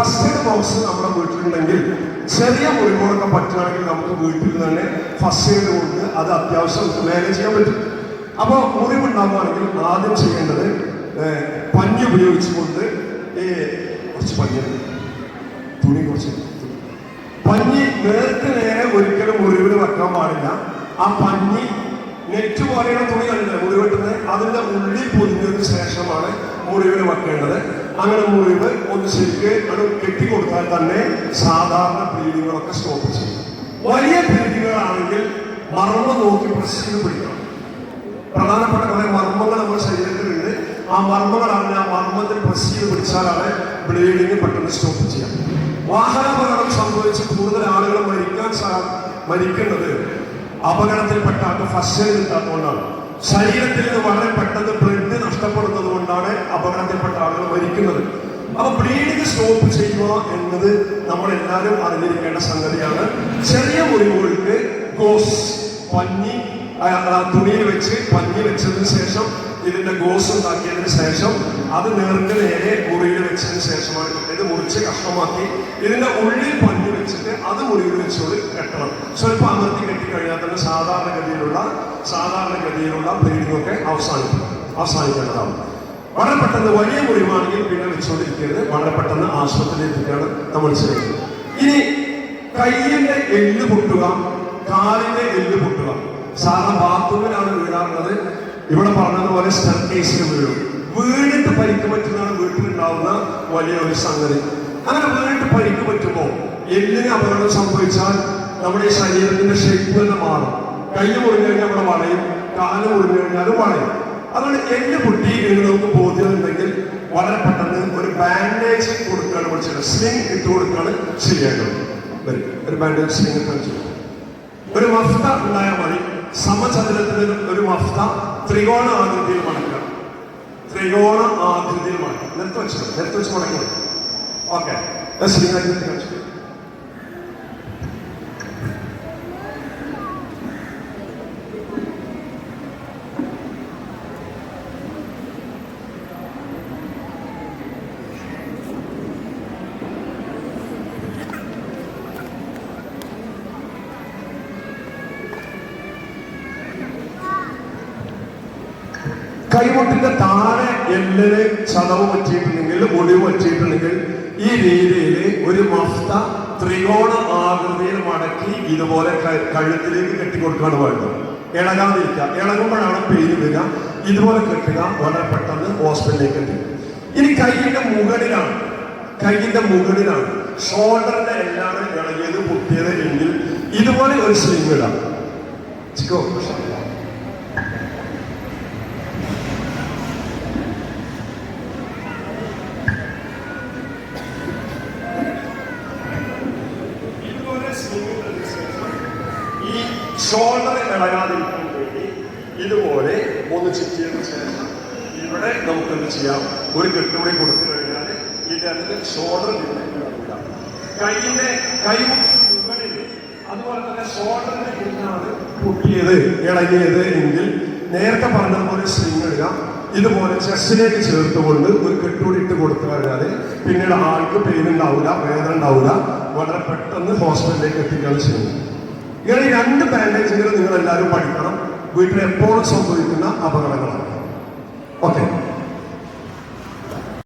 First aid box നമ്മുടെ വീട്ടിലുണ്ടെങ്കിൽ ചെറിയ മുറിവുകളൊക്കെ പറ്റുകയാണെങ്കിൽ നമുക്ക് വീട്ടിൽ തന്നെ ഫസ്റ്റ് എയ്ഡ് കൊണ്ട് അത് അത്യാവശ്യം മാനേജ് ചെയ്യാൻ പറ്റും. അപ്പോൾ മുറിവുണ്ടാകുകയാണെങ്കിൽ ആദ്യം ചെയ്യേണ്ടത് പഞ്ഞി ഉപയോഗിച്ചുകൊണ്ട് കുറച്ച് പഞ്ഞി തുണി കുറച്ച്. പഞ്ഞി നേർക്ക് നേരെ ഒരിക്കലും മുറിവിൽ വെക്കാൻ പാടില്ല. ആ പഞ്ഞി നെറ്റ് പോലെയുള്ള തുണി കണ്ടില്ല മുറിവെട്ടുന്നത്. അതിന്റെ ഉള്ളിൽ പൊതിഞ്ഞതിന് ശേഷമാണ് മുറിവിൽ വെക്കേണ്ടത്. അങ്ങനെ മുറിവ് ഒന്ന് ശരിക്ക് അത് കെട്ടിക്കൊടുത്താൽ തന്നെ സാധാരണ ബ്ലീഡിങ്ങുകളൊക്കെ സ്റ്റോപ്പ് ചെയ്യും. വലിയ ബ്ലീഡിങ്ങുകളാണെങ്കിൽ മർമ്മം നോക്കി ചെയ്ത് പിടിക്കണം. പ്രധാനപ്പെട്ട കുറെ മർമ്മങ്ങൾ നമ്മുടെ ശരീരത്തിലുണ്ട്. ആ മർമ്മങ്ങളാണ് ആ മർമ്മത്തിൽ പ്രസ് ചെയ്ത് പിടിച്ചാലാണ് ബ്ലീഡിങ് പെട്ടെന്ന് സ്റ്റോപ്പ് ചെയ്യാം വാഹനാപകടം സംഭവിച്ച് കൂടുതൽ ആളുകൾ മരിക്കാൻ മരിക്കുന്നത് അപകടത്തിൽപ്പെട്ട ആൾക്ക് ഫസ്റ്റ് എയ്ഡ് കിട്ടാത്തതുകൊണ്ടാണ്. ശരീരത്തിൽ നിന്ന് വളരെ പെട്ടെന്ന് ബ്ലഡ് നഷ്ടപ്പെടുന്നത് കൊണ്ടാണ് അപകടത്തിൽപ്പെട്ട ആളുകൾ മരിക്കുന്നത്. അപ്പൊ ബ്ലീഡിങ് സ്റ്റോപ്പ് ചെയ്യുക എന്നത് നമ്മൾ എല്ലാവരും അറിഞ്ഞിരിക്കേണ്ട സംഗതിയാണ്. ചെറിയ മുറിവുകൾക്ക് ഗോസ് പഞ്ഞി തുണിയിൽ വെച്ച് പഞ്ഞി വെച്ചതിന് ശേഷം ഇതിന്റെ ഗോസ് ഉണ്ടാക്കിയതിന് ശേഷം അത് നേർക്ക് നേരെ മുറിയിൽ വെച്ചതിന് ശേഷമാണ് ഇത് മുറിച്ച് കഷ്ണമാക്കി ഇതിന്റെ ഉള്ളിൽ പഞ്ഞി വെച്ചിട്ട് അത് മുറിയിൽ വെച്ചുകൊണ്ട് കെട്ടണം. സ്വല്പം അമർത്തി കെട്ടിക്കഴിഞ്ഞാൽ തന്നെ സാധാരണഗതിയിലുള്ള സാധാരണഗതിയിലുള്ള ബ്ലീഡിംഗ് ഒക്കെ അവസാനിക്കും. അവസാനിക്കേണ്ടതാണ്. വളരെ പെട്ടെന്ന് വലിയ മുറിവാണെങ്കിൽ പിന്നെ വെച്ചുകൊണ്ടിരിക്കരുത്. വളരെ പെട്ടെന്ന് ആശുപത്രിയിൽ എത്തിക്കാണ് നമ്മൾ ചെയ്യുന്നത് ഇനി കയ്യിന്റെ എല്ല് പൊട്ടുക കാലിന്റെ എല്ല് പൊട്ടുക. സാധാരണ ബാത്റൂമിലാണ് വീഴാറുള്ളത്. ഇവിടെ പറഞ്ഞതുപോലെ സ്റ്റർക്കേസിന് വീഴും. വീണിട്ട് പരിക്ക് പറ്റുന്നതാണ് വീട്ടിലുണ്ടാവുന്ന വലിയ ഒരു സംഗതി. അങ്ങനെ വീണിട്ട് പരിക്ക് പറ്റുമ്പോൾ എല്ലിന് അപകടം സംഭവിച്ചാൽ നമ്മുടെ ശരീരത്തിന്റെ ഷേപ്പ് തന്നെ മാറും. കൈ മുറിഞ്ഞു കഴിഞ്ഞാൽ അവിടെ വളയും കാൽ മുറിഞ്ഞു കഴിഞ്ഞാൽ വളയും. അതുകൊണ്ട് എല്ല് പൊട്ടി എന്ന് ബോധ്യമുണ്ടെങ്കിൽ വളരെ പെട്ടെന്ന് ഒരു ബാൻഡേജ് കൊടുക്കുകയാണ് വിളിച്ചത് സ്ലിംഗ് ഇട്ട് കൊടുക്കുകയാണ് വരും. ഒരു ബാൻഡേജ് സ്ലിംഗ് വെച്ചു. ഒരു മഫ്ത ഉണ്ടായാൽ മതി. സമചതുരത്തിൽ ഒരു മഫ്ത ത്രികോണ ആകൃതിയിൽ മടക്കുക. ത്രികോണ ആകൃതിയിൽ മടക്കുക. നിരത്ത് വെച്ചു. നിരത്ത് വെച്ച് മടക്കുക ഓക്കെ സ്ലിംഗ് വെച്ചു. കൈമുട്ടിന്റെ താഴെ എല്ലിന് ചതവ് പറ്റിയിട്ടുണ്ടെങ്കിൽ ഒടിവ് പറ്റിയിട്ടുണ്ടെങ്കിൽ ഈ രീതിയിൽ ഒരു മഫ്ത ത്രികോണ ആകൃതിയിൽ മടക്കി ഇതുപോലെ കഴുത്തിലേക്ക് കെട്ടിക്കൊടുക്കുകയാണ് വേണ്ടത്. ഇളകാതിരിക്കുക. ഇളകുമ്പോഴാണ് പെയിൻ വരിക. ഇതുപോലെ കെട്ടുക വളരെ പെട്ടെന്ന് ഹോസ്പിറ്റലിലേക്ക് എത്തിക്കും ഇനി കൈയിന്റെ മുകളിലാണ്. കൈയിന്റെ മുകളിലാണ്. ഷോൾഡറിന്റെ എല്ലാവരും ഇളകിയത് പൊട്ടിയത് എങ്കിൽ ഇതുപോലെ ഒരു സ്ലിംഗ് ഇടാം. ചിക്കോ ഇതുപോലെ സ്ലിംഗ് ഇട്ടതിന് ശേഷം ഷോൾഡർ ഇളകാതിരിക്കാൻ വേണ്ടി ഇതുപോലെ ഒന്ന് ചുറ്റിയതിന് ശേഷം ഇവിടെ നമുക്ക് എന്ത് ചെയ്യാം. ഒരു കെട്ടുകൂടി കൊടുത്തു കഴിഞ്ഞാൽ ഇതിനകത്ത് ഷോൾഡർ ഇളകില്ല കൈയിന്റെ കൈ മുകളിൽ അതുപോലെ തന്നെ ഷോൾഡറിന്റെ പിന്നാണ് പൊട്ടിയത് ഇളകിയത് എങ്കിൽ നേരത്തെ പറഞ്ഞതുപോലെ സ്ട്രിങ് ഇടുക. ഇതുപോലെ ചെസ്റ്റിലേക്ക് ചേർത്തുകൊണ്ട് ഒരു കെട്ടുകൂടി ഇട്ട് കൊടുത്തു കഴിഞ്ഞാൽ പിന്നീട് ആൾക്ക് പെയിൻ ഉണ്ടാവില്ല വേദന ഉണ്ടാവില്ല. വളരെ പെട്ടെന്ന് ഹോസ്പിറ്റലിലേക്ക് എത്തിക്കുകയാണ് ചെയ്യുന്നത് ഇങ്ങനെ രണ്ട് ബാൻഡേജുകൾ നിങ്ങൾ എല്ലാവരും പഠിക്കണം. വീട്ടിൽ എപ്പോഴും സംഭവിക്കുന്ന അപകടങ്ങളാണ്. ഓക്കെ